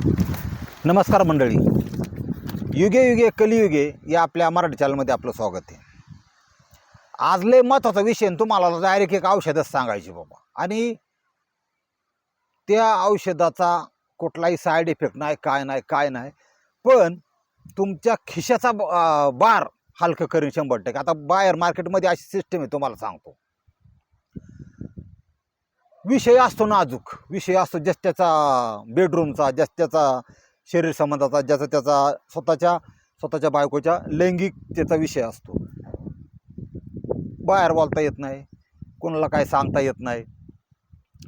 नमस्कार मंडळी. युगे युगे कलियुगे या आपल्या मराठी चॅनलमध्ये आपलं स्वागत आहे. आज लय महत्त्वाचा विषय तुम्हाला डायरेक्ट एक औषधच सांगायचे बाबा. आणि त्या औषधाचा कुठलाही साईड इफेक्ट नाही काय नाही काय नाही. पण तुमच्या खिशाचा बार हलकं करीन शंभर टक्के. आता बाहेर मार्केटमध्ये अशी सिस्टम आहे तुम्हाला सांगतो. विषय असतो नाजूक. विषय असतो जस त्याचा बेडरूमचा जस त्याचा शरीर संबंधाचा ज्याचा त्याचा स्वतःच्या स्वतःच्या बायकोच्या लैंगिकतेचा विषय असतो. बाहेर बोलता येत नाही. कोणाला काय सांगता येत नाही.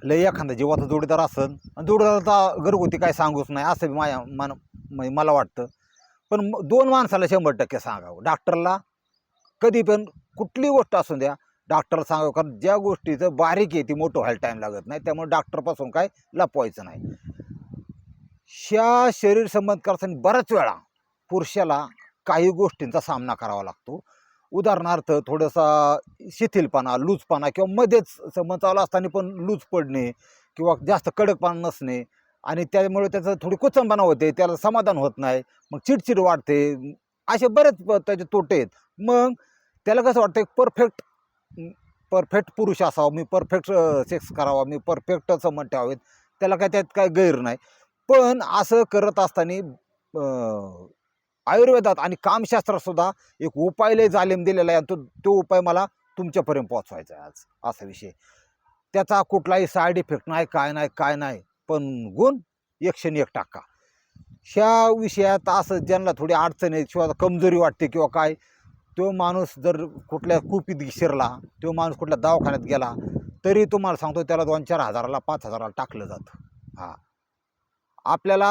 लय एखादा जीवाचा जोडीदार असन आणि जोडीदाराचा घरगुती काय सांगूच नाही असं माया मन म्हणजे मला वाटतं. पण दोन माणसाला शंभर टक्के सांगावं. डॉक्टरला कधी पण कुठली गोष्ट असू द्या डॉक्टर सांगावं कारण ज्या गोष्टीचं बारीक आहे ती मोठं व्हायला टाईम लागत नाही त्यामुळे डॉक्टरपासून काय लपवायचं नाही. ह्या शरीर संबंध करताना बऱ्याच वेळा पुरुषाला काही गोष्टींचा सामना करावा लागतो. उदाहरणार्थ थोडासा शिथिलपणा लूजपणा किंवा मध्येच संबंध चालू असताना पण लूज पडणे किंवा जास्त कडकपणा नसणे आणि त्यामुळे त्याचं थोडी कुचंबना होते त्याला समाधान होत नाही मग चिडचिड वाढते असे बरेच त्याचे तोटे आहेत. मग त्याला कसं वाटतं परफेक्ट परफेक्ट पुरुष असावा मी परफेक्ट सेक्स करावा मी परफेक्ट संबंध ठेवावेत त्याला काय त्यात काय गैर नाही. पण असं करत असताना आयुर्वेदात आणि कामशास्त्रातसुद्धा एक उपाय लय जालीम दिलेला आहे आणि तो तो उपाय मला तुमच्यापर्यंत पोहोचवायचा आहे आज. असा विषय. त्याचा कुठलाही साईड इफेक्ट नाही काय नाही काय नाही. पण गुण एकशे एक टाका. ह्या विषयात असं ज्यांना थोडी अडचण आहे किंवा कमजोरी वाटते किंवा काय तो माणूस जर कुठल्या कुपीत शिरला तो माणूस कुठल्या दवाखान्यात गेला तरी तुम्हाला सांगतो त्याला दोन चार हजाराला पाच हजाराला टाकलं जातं. हां. आपल्याला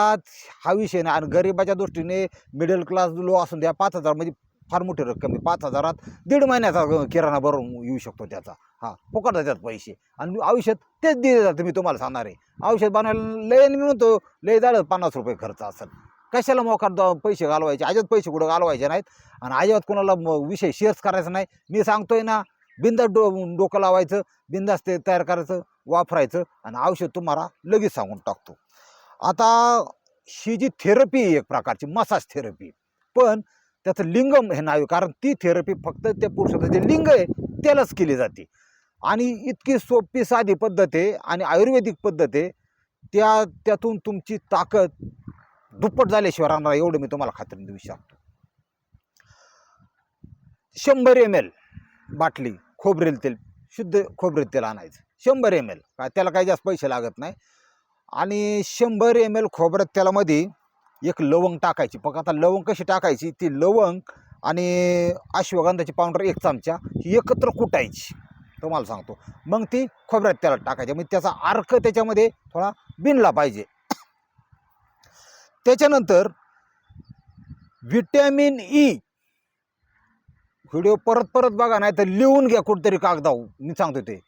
हा विषय नाही. आणि गरिबाच्या दृष्टीने मिडल क्लास लो असून द्या पाच हजार म्हणजे फार मोठी रक्कम आहे. पाच हजारात दीड महिन्याचा किराणा भरून येऊ शकतो त्याचा. हां फुकट जातात पैसे. आणि औषध तेच दिले जातं मी तुम्हाला सांगणार आहे. औषध बनवायला लय मी म्हणतो लय झालं पन्नास रुपये खर्च असेल. कशाला मोकार द- पैसे घालवायचे? अजिबात पैसे कुठं घालवायचे नाहीत? आणि अजिबात कोणाला म- विषय शेअर्स करायचा नाही? मी सांगतोय ना बिंदास डो डोकं लावायचं बिंदास ते तयार करायचं वापरायचं आणि औषध तुम्हाला लगेच सांगून टाकतो. आता ही जी थेरपी आहे एक प्रकारची मसाज थेरपी पण त्याचं लिंगम हे नाव आहे कारण ती थेरपी फक्त त्या पुरुषाचं जे लिंग आहे त्यालाच केली जाते. आणि इतकी सोपी साधी पद्धत आहे आणि आयुर्वेदिक पद्धत आहे त्या त्यातून तुमची ताकद दुप्पट झाल्याशिवाय राहणार एवढं मी तुम्हाला खात्री देऊ शकतो. शंभर एम एल बाटली खोबरेल तेल शुद्ध खोबरेल तेल आणायचं. शंभर एम एल काय त्याला काही जास्त पैसे लागत नाही. आणि शंभर एम एल खोबऱ्यात तेलामध्ये एक लवंग टाकायची. पण आता लवंग कशी टाकायची? ती लवंग आणि अश्वगंधाची पावडर एक चमचा ही एकत्र कुटायची. तुम्हाला सांगतो. मग ती खोबऱ्यात तेलात टाकायची. म्हणजे त्याचा अर्क त्याच्यामध्ये थोडा बिनला पाहिजे. त्याच्यानंतर विटॅमिन ई. व्हिडिओ परत परत बघा नाही तर लिहून घ्या कुठेतरी कागदाऊ मी सांगतो ते.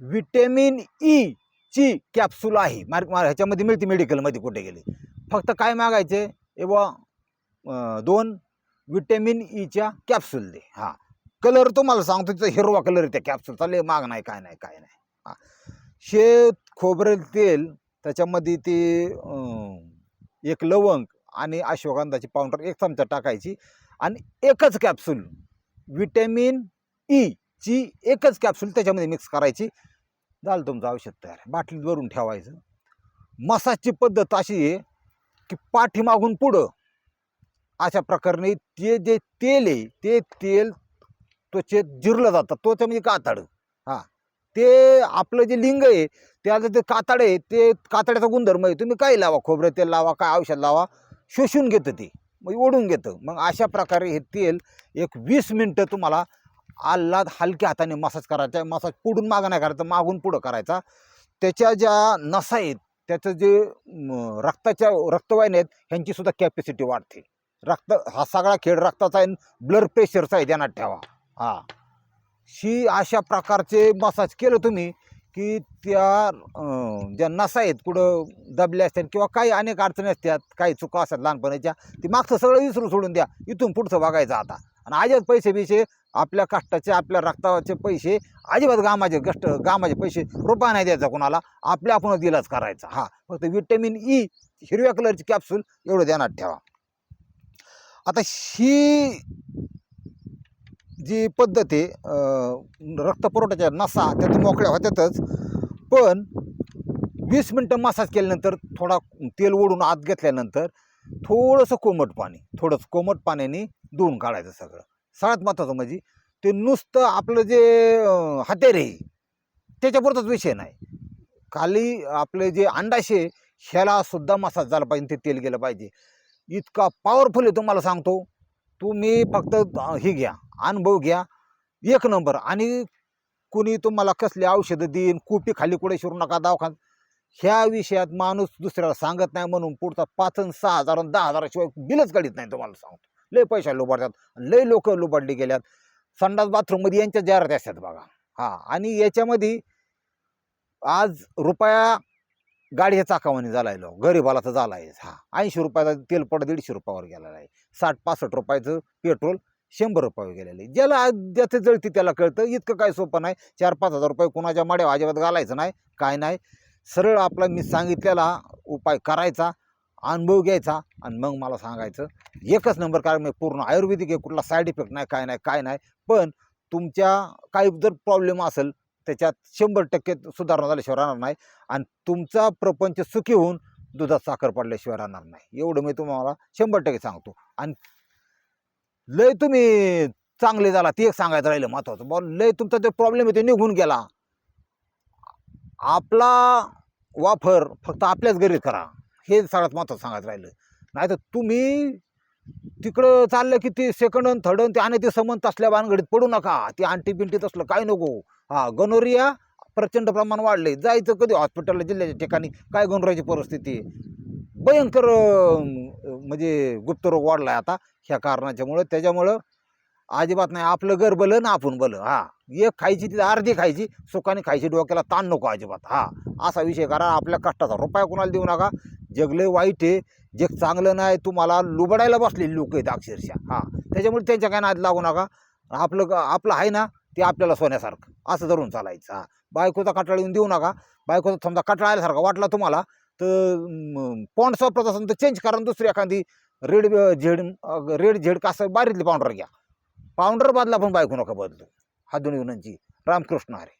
विटॅमिन ई ची कॅप्सूल आहे. मार मार ह्याच्यामध्ये मिळते मेडिकलमध्ये कुठे गेले. फक्त काय मागायचे? ए बा दोन विटॅमिन ईच्या कॅप्सूल दे. हां. कलर तुम्हाला सांगतो तिचा हिरवा कलर त्या कॅप्सूलचा लय माग नाही काय नाही काय नाही. हां. शेत खोबरेल तेल त्याच्यामध्ये ते एक लवंग आणि अश्वगंधाची पावडर एक चमचा टाकायची आणि एकच कॅप्सूल विटॅमिन ई ची एकच कॅप्सूल त्याच्यामध्ये मिक्स करायची. झालं तुमचं औषध तयार. बाटलीत भरून ठेवायचं. मसाजची पद्धत अशी आहे की पाठीमागून पुढं अशा प्रकारे ते जे तेल आहे ते तेल त्वचेत जिरलं जातं. त्वचा म्हणजे कातड. हां. ते आपलं जे लिंग आहे त्याचं ते कातडे आहे ते कातड्याचा गुणधर्म आहे. तुम्ही काही लावा खोबरं तेल लावा काय औषध लावा? शोषून घेतं ते. मग ओढून घेतं. मग अशा प्रकारे हे तेल एक वीस मिनटं तुम्हाला आल्हाद हलक्या हाताने मसाज करायचा मसाज पुढून मागं नाही करायचा मागून पुढं करायचा. त्याच्या ज्या नसा आहेत त्याचं जे रक्ताच्या रक्तवाहिन्या आहेत ह्यांची सुद्धा कॅपॅसिटी वाढते. रक्त हा सगळा खेळ रक्ताचा आहे. ब्लड प्रेशरचा आहे ध्यानात ठेवा. हां. शी अशा प्रकारचे मसाज केलं तुम्ही की त्या ज्या नसा आहेत कुठं दबल्या असतात किंवा काही अनेक अडचणी असतात काही चुका असतात लहानपणाच्या ती मागचं सगळं विसरून सोडून द्या. इथून पुढचं बघायचं आता. आणि अजिबात पैसे बिसे आपल्या कष्टाचे आपल्या रक्ताचे पैसे अजिबात गामाचे कष्ट गामाचे पैसे रुपया नाही द्यायचा कोणाला. आपल्या आपणच दिलाच करायचा. हा फक्त विटॅमिन ई हिरव्या कलरची कॅप्सूल एवढं ध्यानात ठेवा. आता ही जी पद्धत आहे रक्तपुरवठ्याच्या नसा त्या तर मोकळ्या होत्यातच. पण वीस मिनटं मसाज केल्यानंतर थोडा तेल ओढून आत घेतल्यानंतर थोडंसं कोमट पाणी थोडंसं कोमट पाण्याने धुवून काढायचं सगळं. सगळ्यात महत्त्वाचं म्हणजे ते नुसतं आपलं जे हत्यारे त्याच्यापुरतंच आहे विषय नाही. खाली आपले जे अंडाशे ह्यालासुद्धा मसाज झाला पाहिजे ते तेल गेलं पाहिजे. इतका पॉवरफुल आहे तुम्हाला सांगतो. तुम्ही फक्त हे घ्या. अनुभव घ्या. एक नंबर. आणि कुणी तुम्हाला कसली औषधं देईन कुपी खाली कुठे शिरू नका दवाखान ह्या विषयात माणूस दुसऱ्याला सांगत नाही म्हणून पुढचा पाच सहा हजार आणि दहा हजाराशिवाय बिलच काढीत नाही तुम्हाला सांगतो. लय पैसा लुबाडतात. लय लोक लुबाडली गेल्यात. संडास बाथरूममध्ये यांच्या जाहिराती असतात बघा. हां. आणि याच्यामध्ये आज रुपया गाडीच्या चाकावानी झालाय लो गरीबाला तर झालाय हा. ऐंशी रुपयाचा तेलपट दीडशे रुपयावर गेलेला आहे. साठ पासष्ट रुपयाचं पेट्रोल शंभर रुपये गेलेले. ज्याला ज्याचं जळती त्याला कळतं. इतकं काय सोपं नाही. चार पाच हजार रुपये कुणाच्या माड्या अजिबात घालायचं नाही. काय नाही. सरळ आपला मी सांगितलेला उपाय करायचा अनुभव घ्यायचा आणि मग मला सांगायचं एकच नंबर कारण मी पूर्ण आयुर्वेदिक आहे कुठला साईड इफेक्ट नाही काय नाही काय नाही. पण तुमच्या काही जर प्रॉब्लेम असेल त्याच्यात शंभर टक्के सुधारणा झाल्याशिवाय राहणार नाही आणि तुमचा प्रपंच सुखी होऊन दुधात साखर पडल्याशिवाय राहणार नाही. एवढं मी तुम्हाला शंभर टक्के सांगतो. आणि लय तुम्ही चांगले झाला ते एक सांगायचं राहिलं महत्वाचं. बॉ लय तुमचा जो प्रॉब्लेम आहे ते निघून गेला. आपला वापर फक्त आपल्याच घरी करा. हे सगळ्यात महत्वाचं सांगायचं राहिलं. नाही तर तुम्ही तिकडं चाललं की ते सेकंड आणि थर्ड आणि ते आणि ते संबंध असल्या भानगडीत पडू नका. ते आंटी बिंटीत असलं काय नको. हा गनोरिया प्रचंड प्रमाण वाढले जायचं कधी? हॉस्पिटलला जिल्ह्याच्या ठिकाणी. काय गणराची परिस्थिती? भयंकर म्हणजे गुप्तरोग वाढला आहे आता ह्या कारणाच्यामुळं त्याच्यामुळं अजिबात नाही. आपलं घर बलं ना आपण बलं. हा. एक खायची ती अर्धी खायची सुखाने खायची डोक्याला ताण नको अजिबात. हा. असा विषय करा. आपल्या कष्टाचा रुपया कोणाला देऊ नका. जग लय वाईट आहे. जग चांगलं नाही तुम्हाला लुबडायला बसलेली लोक आहेत अक्षरशः. हा. त्याच्यामुळे त्यांच्या काय नाद लागू नका. आपलं ग- आपलं आहे ना ते आपल्याला सोन्यासारखं. असं धरून चालायचं. हां. बायकोचा कटाळा येऊन देऊ नका. बायकोचा समजा कटाळाल्यासारखा वाटला तुम्हाला तर पॉन्ड वापरत असेल तर चेंज करा दुसरी एखादी. रेड झेड रेड झेड कसं बारीतली पावडर घ्या. पावडर बदला पण बायको नका बदलू. हा दोन्ही विनंती रामकृष्ण हरे.